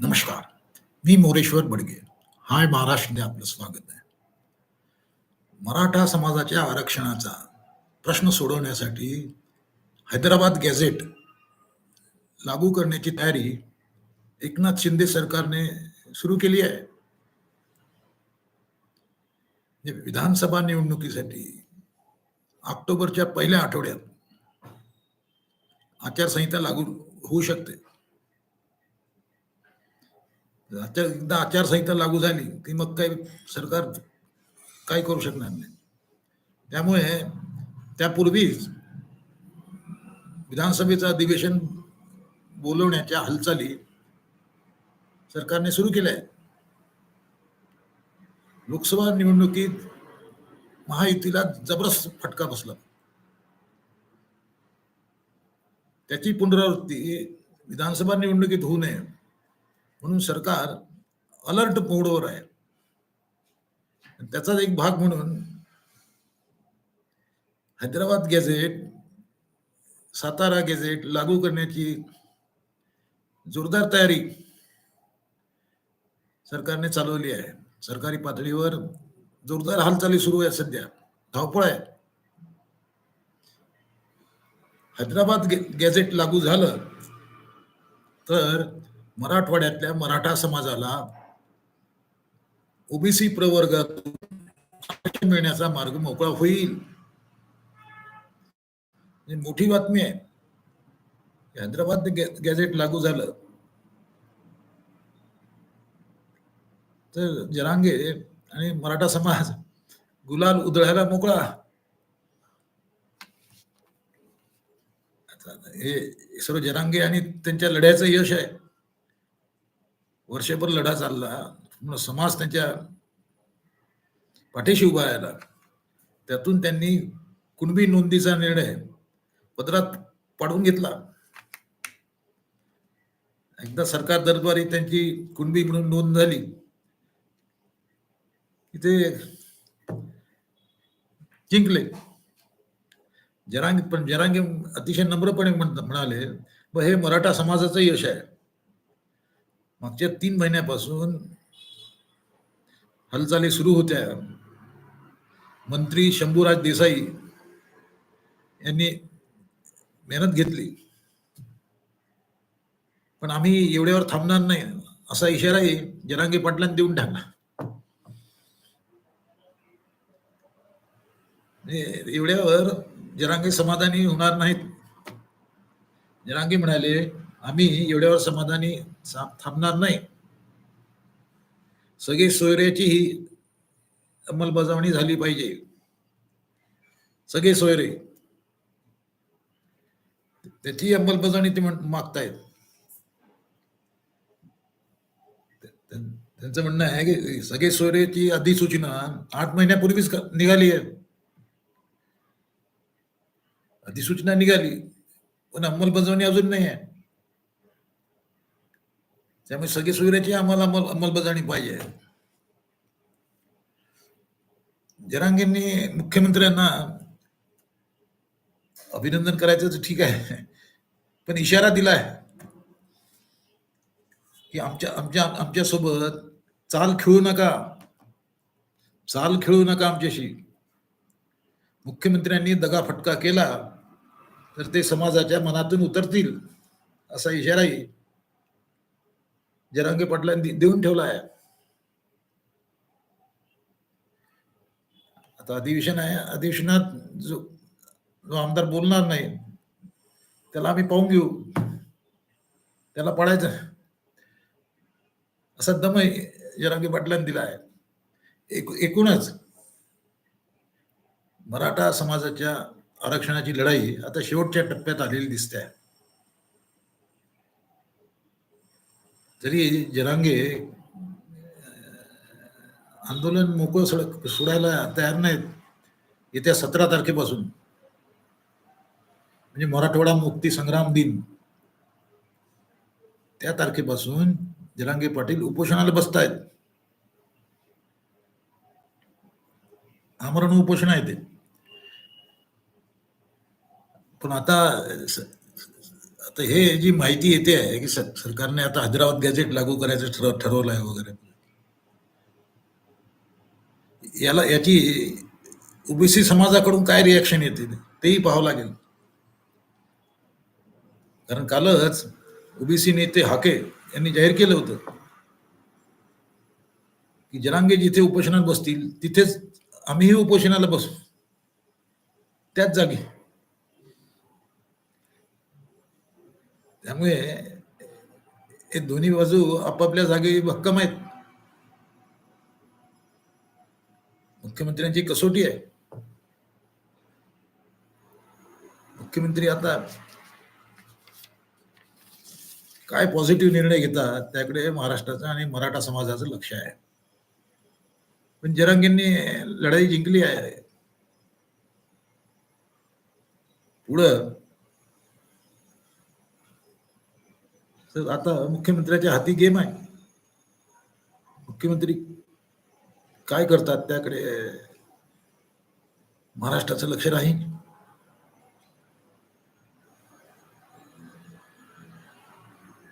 नमस्कार. मी मोरेश्वर बडगे. हाय महाराष्ट्रने आपलं स्वागत आहे. मराठा समाजाच्या आरक्षणाचा प्रश्न सोडवण्यासाठी हैदराबाद गॅझेट लागू करण्याची तयारी एकनाथ शिंदे सरकारने सुरू केली आहे. म्हणजे विधानसभा निवडणुकीसाठी ऑक्टोबरच्या पहिल्या आठवड्यात आचारसंहिता लागू होऊ शकते. एकदा आचारसंहिता लागू झाली की मग काही सरकार काय करू शकणार नाही. त्यामुळे त्यापूर्वीच विधानसभेचं अधिवेशन बोलवण्याच्या हालचाली सरकारने सुरू केल्या आहेत. लोकसभा निवडणुकीत महायुतीला जबरदस्त फटका बसला. त्याची पुनरावृत्ती विधानसभा निवडणुकीत होऊ नये. म्हणून सरकार अलर्ट मोडवर आहे. त्याचाच एक भाग म्हणून हैदराबाद गॅझेट सातारा गॅझेट लागू करण्याची जोरदार तयारी सरकारने चालवली आहे. सरकारी पातळीवर जोरदार हालचाली सुरू आहे सध्या. धावपळ आहे. हैदराबाद गॅझेट लागू झालं तर मराठवाड्यातल्या मराठा समाजाला ओबीसी प्रवर्गात मिळण्याचा मार्ग मोकळा होईल. मोठी बातमी आहे. हैदराबाद गॅझेट लागू झालं. तर जरांगे आणि मराठा समाज गुलाल उधळायला मोकळा. हे सर्व जरांगे आणि त्यांच्या लढ्याचं यश आहे. वर्षभर लढा चालला. समाज त्यांच्या पाठीशी उभा राहिला. त्यातून त्यांनी कुणबी नोंदीचा निर्णय पदरात पाडून घेतला. एकदा सरकार दरबारी त्यांची कुणबी म्हणून नोंद झाली इथे जिंकले. जरांग पण जरांगे अतिशय नम्रपणे म्हणाले व हे मराठा समाजाचं यश आहे. मागच्या तीन महिन्यापासून हालचाली सुरू होत्या. मंत्री शंभूराज देसाई यांनी मेहनत घेतली. पण आम्ही एवढ्यावर थांबणार नाही असा इशाराही जरांगे पाटलांनी देऊन टाकला. म्हणजे एवढ्यावर जरांगे समाधानी होणार नाहीत. जरांगे म्हणाले आम्ही एवढ्यावर समाधानी थांबणार नाही. सगळे सोयऱ्याची ही अंमलबजावणी झाली पाहिजे. सगळे सोयरे. त्याची अंमलबजावणी ते मागतायत. त्यांचं म्हणणं आहे की सगळे सोयरेची अधिसूचना आठ महिन्यापूर्वीच निघाली आहे. अधिसूचना निघाली पण अंमलबजावणी अजून नाही आहे. त्यामुळे सगळी सुविधाची आम्हाला अंमल अंमलबजावणी पाहिजे. जरांगेंनी मुख्यमंत्र्यांना अभिनंदन करायचं तर ठीक आहे पण इशारा दिलाय की आमच्या आमच्या आमच्यासोबत चाल खेळू नका. चाल खेळू नका आमच्याशी. मुख्यमंत्र्यांनी दगा फटका केला तर ते समाजाच्या मनातून उतरतील असा इशाराही जरांगे पाटलांनी देऊन ठेवला आहे. आता अधिवेशन आहे अधिवेशनात जो जो आमदार बोलणार नाही त्याला आम्ही पाहून घेऊ. त्याला पडायचं असा दम जरांगे पाटलांनी दिला आहे. एक एकूणच मराठा समाजाच्या आरक्षणाची लढाई आता शेवटच्या टप्प्यात आलेली दिसते जरी जरांगे आंदोलन मोकळं सड सोडायला तयार नाहीत. येत्या सतरा तारखेपासून. म्हणजे मराठवाडा मुक्ती संग्राम दिन. त्या तारखेपासून जरांगे पाटील उपोषणाला बसतायत. आमरण उपोषण आहे ते. पण आता तर हे जी माहिती येते आहे की सरकारने आता हैदराबाद गॅजेट लागू करायचं ठरव ठरवलं आहे वगैरे. याला याची ओबीसी समाजाकडून काय रिॲक्शन येते? तेही पाहावं लागेल. कारण कालच ओबीसी नेते हाके यांनी जाहीर केलं होतं. की जनांगे जिथे उपोषणात बसतील तिथेच आम्हीही उपोषणाला बसू. त्याच जागी. त्यामुळे हे दोन्ही बाजू आपापल्या जागी भक्कम आहेत. मुख्यमंत्र्यांची कसोटी आहे. मुख्यमंत्री आता काय पॉझिटिव्ह निर्णय घेतात त्याकडे महाराष्ट्राचं आणि मराठा समाजाचं लक्ष आहे. पण जरांगेंनी लढाई जिंकली आहे. पुढं तर आता मुख्यमंत्र्याच्या हाती गेम आहे. मुख्यमंत्री काय करतात त्याकडे महाराष्ट्राचं लक्ष राहील.